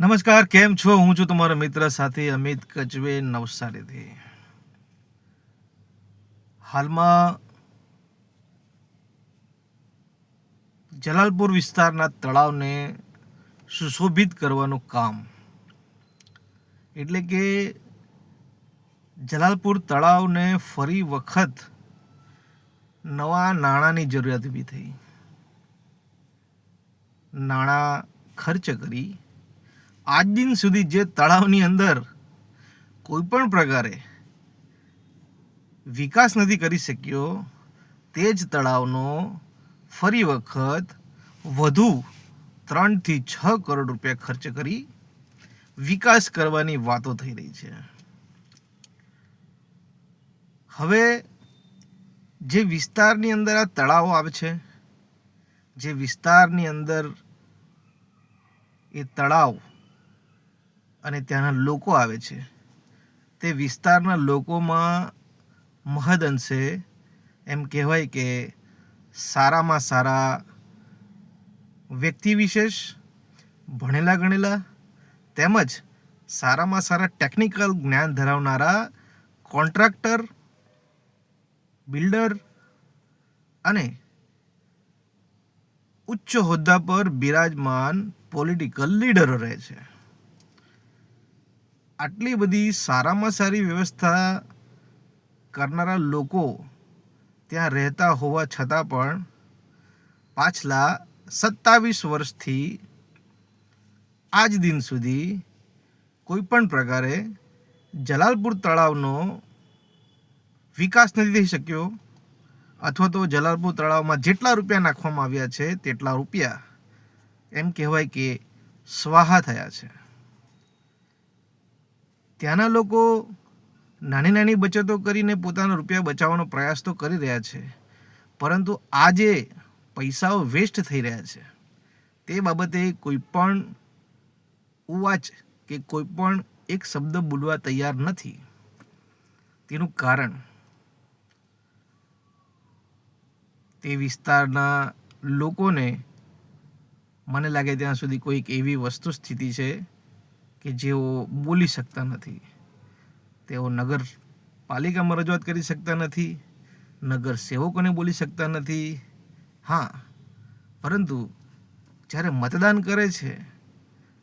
નમસ્કાર, કેમ છો? હું છું તમારો મિત્ર સાથે અમિત કચવે નવસારીથી. હાલમાં જલાલપુર વિસ્તારના તળાવને સુશોભિત કરવાનું કામ. એટલે કે જલાલપુર તળાવને ફરી વખત નવા નાણાંની જરૂરિયાત ઊભી થઈ. નાણાં ખર્ચ કરી આજ દિન સુધી જે તળાવની અંદર કોઈ પણ પ્રકારે વિકાસ નથી કરી શક્યો, તે જ તળાવનો ફરી વખત વધુ ત્રણથી છ કરોડ રૂપિયા ખર્ચ કરી વિકાસ કરવાની વાતો થઈ રહી છે. હવે જે વિસ્તારની અંદર આ તળાવો આવે છે, જે વિસ્તારની અંદર એ તળાવ અને ત્યાંના લોકો આવે છે. તે વિસ્તારના લોકોમાં મહદઅંશે એમ કહેવાય કે સારામાં સારા વ્યક્તિ વિશેષ, ભણેલા ગણેલા, તેમજ સારામાં સારા ટેકનિકલ જ્ઞાન ધરાવનારા કોન્ટ્રાક્ટર બિલ્ડર અને ઉચ્ચ હોદ્દા પર બિરાજમાન પોલિટિકલ લીડરો રહે છે. આટલી બધી સારામાં સારી વ્યવસ્થા કરનારા લોકો ત્યાં રહેતા હોવા છતાં પણ પાછલા સત્તાવીસ વર્ષથી આજ દિન સુધી કોઈ પણ પ્રકારે જલાલપુર તળાવનો વિકાસ નથી થઈ શક્યો અથવા તો જલાલપુર તળાવમાં જેટલા રૂપિયા નાખવામાં આવ્યા છે, તેટલા રૂપિયા એમ કહેવાય કે સ્વાહા થયા છે. ત્યાંના લોકો નાની નાની બચતો કરીને પોતાના રૂપિયા બચાવવાનો પ્રયાસ તો કરી રહ્યા છે, પરંતુ આજે પૈસાઓ વેસ્ટ થઈ રહ્યા છે. તે બાબતે કોઈ પણ ઉવાચ કે કોઈ પણ એક શબ્દ બોલવા તૈયાર નથી. તેનું કારણ તે વિસ્તારના લોકોને મને લાગે ત્યાં સુધી કોઈક એવી વસ્તુ સ્થિતિ છે કે જેઓ બોલી શકતા નથી. તેઓ નગર પાલિકામાં રજૂઆત કરી શકતા નથી. નગર સેવકોને બોલી શકતા નથી. હા, પરંતુ જ્યારે મતદાન કરે છે,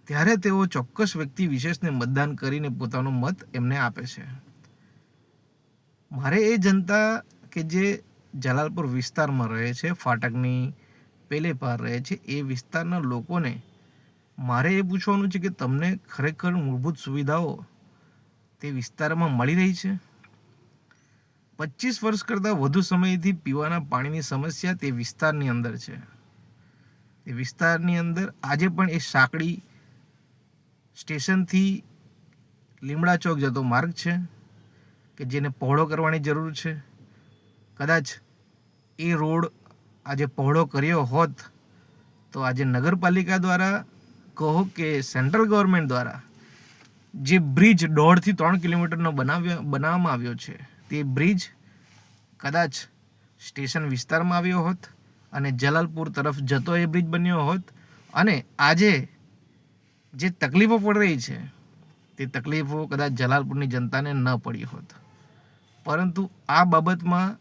ત્યારે તેઓ ચોક્કસ વ્યક્તિ વિશેષને મતદાન કરીને પોતાનો મત એમને આપે છે. મારે એ જનતા કે જે જલાલપુર વિસ્તારમાં રહે છે, ફાટકની પેલે પાર રહે છે, એ વિસ્તારના લોકોને મારે એ પૂછવાનું છે કે તમને ખરેખર મૂળભૂત સુવિધાઓ તે વિસ્તારમાં મળી રહી છે? પચીસ વર્ષ કરતાં વધુ સમયથી પીવાના પાણીની સમસ્યા તે વિસ્તારની અંદર છે. તે વિસ્તારની અંદર આજે પણ એ સાંકડી સ્ટેશનથી લીમડા ચોક જતો માર્ગ છે કે જેને પહોળો કરવાની જરૂર છે. કદાચ એ રોડ આજે પહોળો કર્યો હોત તો આજે નગરપાલિકા દ્વારા કહો કે સેન્ટ્રલ ગવર્મેન્ટ દ્વારા જે બ્રિજ દોઢથી ત્રણ કિલોમીટરનો બનાવ્યો, બનાવવામાં આવ્યો છે, તે બ્રિજ કદાચ સ્ટેશન વિસ્તારમાં આવ્યો હોત અને જલાલપુર તરફ જતો એ બ્રિજ બન્યો હોત અને આજે જે તકલીફો પડી રહી છે, તે તકલીફો કદાચ જલાલપુરની જનતાને ન પડી હોત. પરંતુ આ બાબતમાં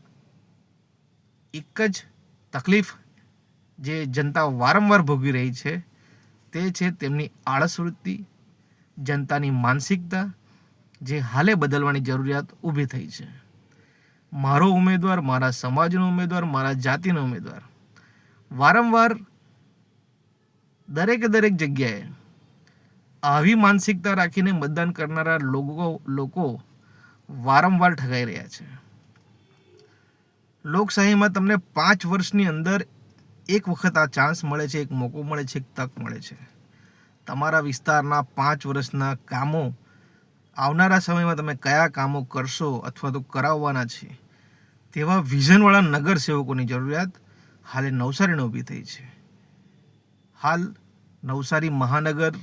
એક જ તકલીફ જે જનતા વારંવાર ભોગવી રહી છે તે છે તેમની આળસ વૃત્તિ જનતાની માનસિકતા, જે હાલે બદલવાની જરૂરિયાત ઊભી થઈ છે. મારો ઉમેદવાર, મારા સમાજનો ઉમેદવાર, મારા જાતિનો ઉમેદવાર. વારંવાર દરેકે દરેક જગ્યાએ આવી માનસિકતા રાખીને મતદાન કરનારા લોકો લોકો વારંવાર ઠગાઈ રહ્યા છે. લોકશાહીમાં તમને પાંચ વર્ષની અંદર એક વખત આ ચાન્સ મળે છે, એક મોકો મળે છે, એક તક મળે છે. તમારા વિસ્તારના પાંચ વર્ષના કામો આવનારા સમયમાં તમે કયા કામો કરશો અથવા તો કરાવવાના છે, તેવા વિઝનવાળા નગર સેવકોની જરૂરિયાત હાલે નવસારીને ઊભી થઈ છે. હાલ નવસારી મહાનગર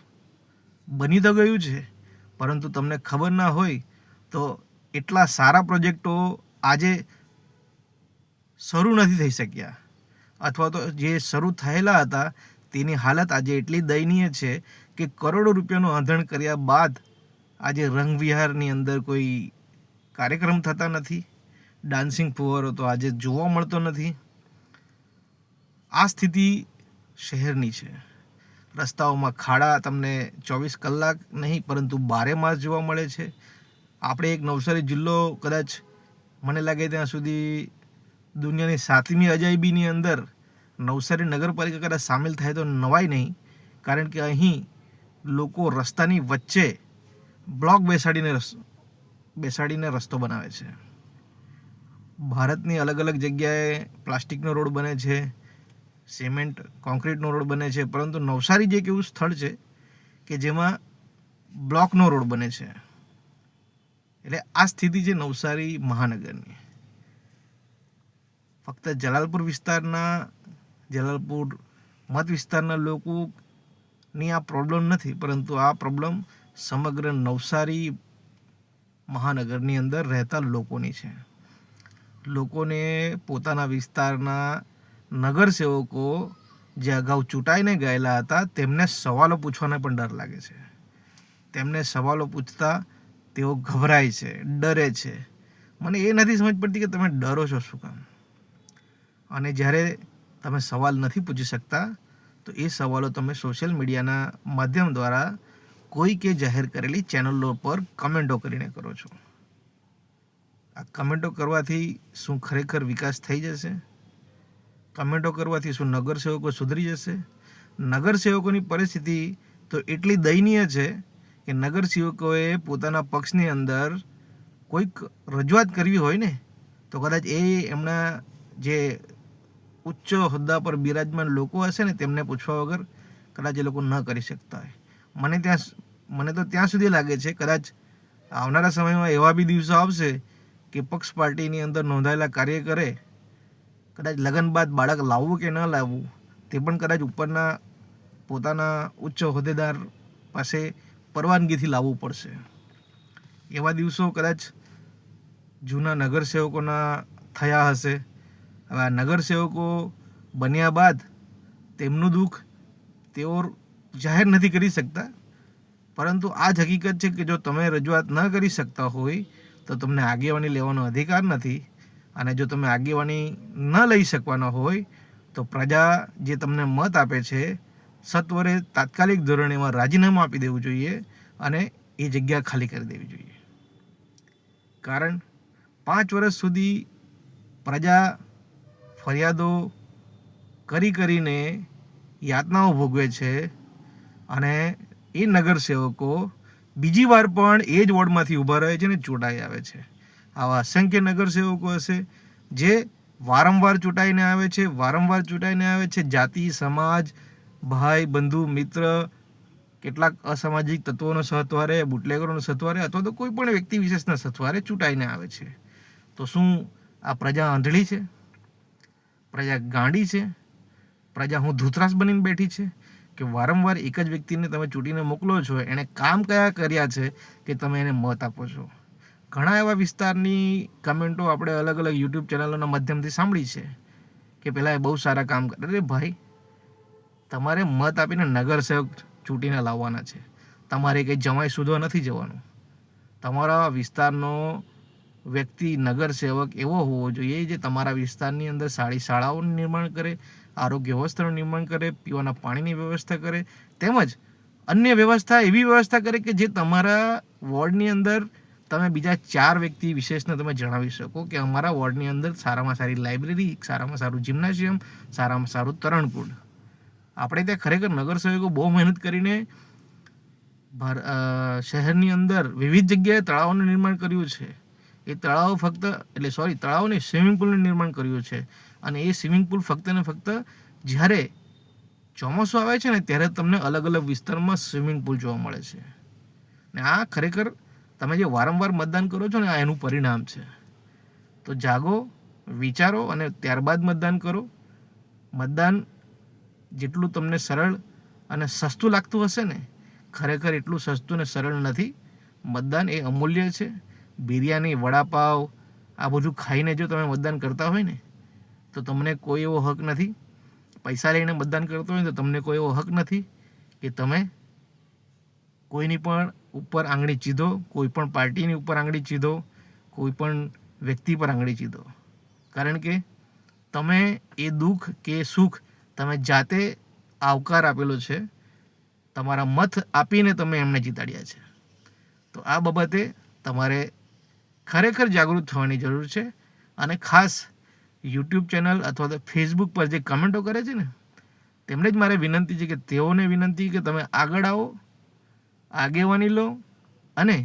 બની તો ગયું છે, પરંતુ તમને ખબર ના હોય તો એટલા સારા પ્રોજેક્ટો આજે શરૂ નથી થઈ શક્યા. અથવા તો જે શરૂ થયેલા હતા, તેની હાલત આજે એટલી દયનીય છે કે કરોડો રૂપિયાનું આંધણ કર્યા બાદ આજે રંગવિહારની અંદર કોઈ કાર્યક્રમ થતા નથી. ડાન્સિંગ ફુવારો તો આજે જોવા મળતો નથી. આ સ્થિતિ શહેરની છે. રસ્તાઓમાં ખાડા તમને ચોવીસ કલાક નહીં, પરંતુ બારે માસ જોવા મળે છે. આપણે એક નવસારી જિલ્લો કદાચ મને લાગે ત્યાં સુધી દુનિયાની સાતમી અજાયબીની અંદર નવસારી નગરપાલિકા કદાચ સામેલ થાય તો નવાય નહીં, કારણ કે અહીં લોકો રસ્તાની વચ્ચે બ્લોક બેસાડીને બેસાડીને રસ્તો બનાવે છે. ભારતની અલગ અલગ જગ્યાએ પ્લાસ્ટિકનો રોડ બને છે, સિમેન્ટ, કોન્ક્રીટનો રોડ બને છે, પરંતુ નવસારી જે એક એવું સ્થળ છે કે જેમાં બ્લોકનો રોડ બને છે. એટલે આ સ્થિતિ છે નવસારી મહાનગરની. ફક્ત જલાલપુર વિસ્તારના, જલાલપુર મત વિસ્તારના લોકોની આ પ્રોબ્લેમ નથી, પરંતુ આ પ્રોબ્લેમ સમગ્ર નવસારી મહાનગરની અંદર રહેતા લોકોની છે. લોકોને પોતાના વિસ્તારના નગરસેવકો જે અગાઉ ચૂંટાઈને ગયેલા હતા, તેમને સવાલો પૂછવાને પણ ડર લાગે છે. તેમને સવાલો પૂછતા તેઓ ગભરાય છે, ડરે છે. મને એ નથી સમજ પડતી કે તમે ડરો છો શું કામ? અને જ્યારે તમે સવાલ નથી પૂછી શકતા, તો એ સવાલો તમે સોશિયલ મીડિયાના માધ્યમ દ્વારા કોઈ કે જાહેર કરેલી ચેનલો પર કમેન્ટો કરીને કરો છો. આ કમેન્ટો કરવાથી શું ખરેખર વિકાસ થઈ જશે? કમેન્ટો કરવાથી શું નગરસેવકો સુધરી જશે? નગરસેવકોની પરિસ્થિતિ તો એટલી દયનીય છે કે નગરસેવકોએ પોતાના પક્ષની અંદર કોઈક રજૂઆત કરવી હોય ને, તો કદાચ એ એમના જે ઉચ્ચ હોદ્દા પર બિરાજમાન લોકો હશે ને તેમને પૂછવા વગર કદાચ એ લોકો ન કરી શકતા હોય. મને ત્યાં મને તો ત્યાં સુધી લાગે છે, કદાચ આવનારા સમયમાં એવા બી દિવસો આવશે કે પક્ષ પાર્ટીની અંદર નોંધાયેલા કાર્ય કરે કદાચ લગ્ન બાદ બાળક લાવવું કે ન લાવવું, તે પણ કદાચ ઉપરના પોતાના ઉચ્ચ હોદ્દેદાર પાસે પરવાનગીથી લાવવું પડશે. એવા દિવસો કદાચ જૂના નગરસેવકોના થયા હશે. હવે આ નગરસેવકો બન્યા બાદ તેમનું દુઃખ તેઓ જાહેર નથી કરી શકતા. પરંતુ આ જ હકીકત છે કે જો તમે રજૂઆત ન કરી શકતા હોય, તો તમને આગેવાની લેવાનો અધિકાર નથી. અને જો તમે આગેવાની ન લઈ શકવાના હોય, તો પ્રજા જે તમને મત આપે છે, સત્વરે તાત્કાલિક ધોરણે એમાં રાજીનામું આપી દેવું જોઈએ અને એ જગ્યા ખાલી કરી દેવી જોઈએ. કારણ પાંચ વર્ષ સુધી પ્રજા ફરિયાદો કરી કરીને યાતનાઓ ભોગવે છે અને એ નગરસેવકો બીજી વાર પણ એ જ વોર્ડમાંથી ઊભા રહે છે અને ચૂંટાઈ આવે છે. આવા અસંખ્ય નગરસેવકો હશે જે વારંવાર ચૂંટાઈને આવે છે, વારંવાર ચૂંટાઈને આવે છે. જાતિ, સમાજ, ભાઈ, બંધુ, મિત્ર, કેટલાક અસામાજિક તત્વોનો સહત્વારે બુટલેગરોનો સથવારે અથવા તો કોઈ પણ વ્યક્તિ વિશેષના સથવારે ચૂંટાઈને આવે છે. તો શું આ પ્રજા આંધળી છે? પ્રજા ગાંડી છે. પ્રજા હું ધૂતરાસ બનીને બેઠી છે કે વારંવાર એક જ વ્યક્તિને તમે ચૂંટીને મોકલો છો. એણે કામ કયા કર્યા છે કે તમે એને મત આપો છો? ઘણા એવા વિસ્તારની કમેન્ટો આપણે અલગ અલગ યુટ્યુબ ચેનલોના માધ્યમથી સાંભળી છે કે પહેલાં એ બહુ સારા કામ કરે, અરે ભાઈ, તમારે મત આપીને નગરસેવક ચૂંટીને લાવવાના છે. તમારે કંઈ જમાઈ સુધવા નથી જવાનું. તમારા વિસ્તારનો વ્યક્તિ, નગરસેવક એવો હોવો જોઈએ જે તમારા વિસ્તારની અંદર સારી શાળાઓનું નિર્માણ કરે, આરોગ્ય વ્યવસ્થાનું નિર્માણ કરે, પીવાના પાણીની વ્યવસ્થા કરે, તેમજ અન્ય વ્યવસ્થા એવી વ્યવસ્થા કરે કે જે તમારા વોર્ડની અંદર તમે બીજા ચાર વ્યક્તિ વિશેષને તમે જણાવી શકો કે અમારા વોર્ડની અંદર સારામાં સારી લાઇબ્રેરી, સારામાં સારું જિમ્નાશિયમ, સારામાં સારું તરણકુંડ. આપણે ત્યાં ખરેખર નગરસેવકો બહુ મહેનત કરીને શહેરની અંદર વિવિધ જગ્યાએ તળાવોનું નિર્માણ કર્યું છે. એ તળાવ ફક્ત, એટલે સોરી તળાવને સ્વિમિંગ પુલનું નિર્માણ કર્યું છે. અને એ સ્વિમિંગ પુલ ફક્ત ને ફક્ત જ્યારે ચોમાસું આવે છે ને, ત્યારે તમને અલગ અલગ વિસ્તારમાં સ્વિમિંગ પુલ જોવા મળે છે. ને આ ખરેખર તમે જે વારંવાર મતદાન કરો છો ને, આ એનું પરિણામ છે. તો જાગો, વિચારો અને ત્યારબાદ મતદાન કરો. મતદાન જેટલું તમને સરળ અને સસ્તું લાગતું હશે ને, ખરેખર એટલું સસ્તું ને સરળ નથી. મતદાન એ અમૂલ્ય છે. બિરયાની, વડાપાવ, આ બધું ખાઈને જો તમે મતદાન કરતા હોય ને, તો તમને કોઈ એવો હક નથી. પૈસા લઈને મતદાન કરતો હોય તો તમને કોઈ એવો હક નથી કે તમે કોઈની પણ ઉપર આંગળી ચીધો, કોઈ પણ પાર્ટીની ઉપર આંગળી ચીધો, કોઈ પણ વ્યક્તિ પર આંગળી ચીધો. કારણ કે તમે એ દુઃખ કે સુખ તમે જાતે આવકાર આપેલો છે, તમારા મત આપીને તમે એમને જીતાડ્યા છે. તો આ બાબતે તમારે ખરેખર જાગૃત થવાની જરૂર છે અને ખાસ યુટ્યુબ ચેનલ અથવા તો ફેસબુક પર જે કમેન્ટો કરે છે ને તેમને જ મારે વિનંતી છે કે તેઓને વિનંતી કે તમે આગળ આવો, આગેવાની લો અને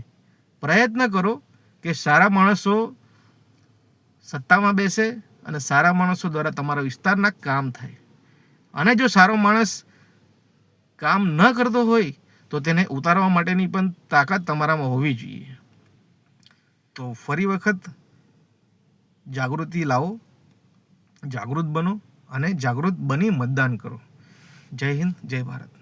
પ્રયત્ન કરો કે સારા માણસો સત્તામાં બેસે અને સારા માણસો દ્વારા તમારા વિસ્તારના કામ થાય. અને જો સારો માણસ કામ ન કરતો હોય તો તેને ઉતારવા માટેની પણ તાકાત તમારામાં હોવી જોઈએ. તો ફરી વખત જાગૃતિ લાવો, જાગૃત બનો અને જાગૃત બની મતદાન કરો. જય હિન્દ, જય ભારત.